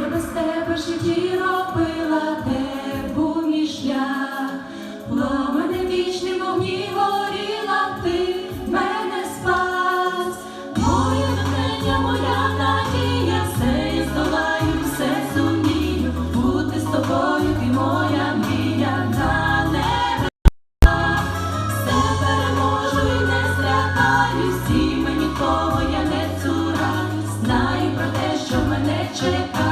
Я без тебе в житті робила, де був мій шлях. Пламене вічним вогні горіла, ти мене спас. Моє натхнення, моя надія, все я здолаю, все зумію. Бути з тобою, ти моя мрія на небе. Все переможу і не злякаюсь, і мені того я не цураюсь. Знаю про те, що мене чекає.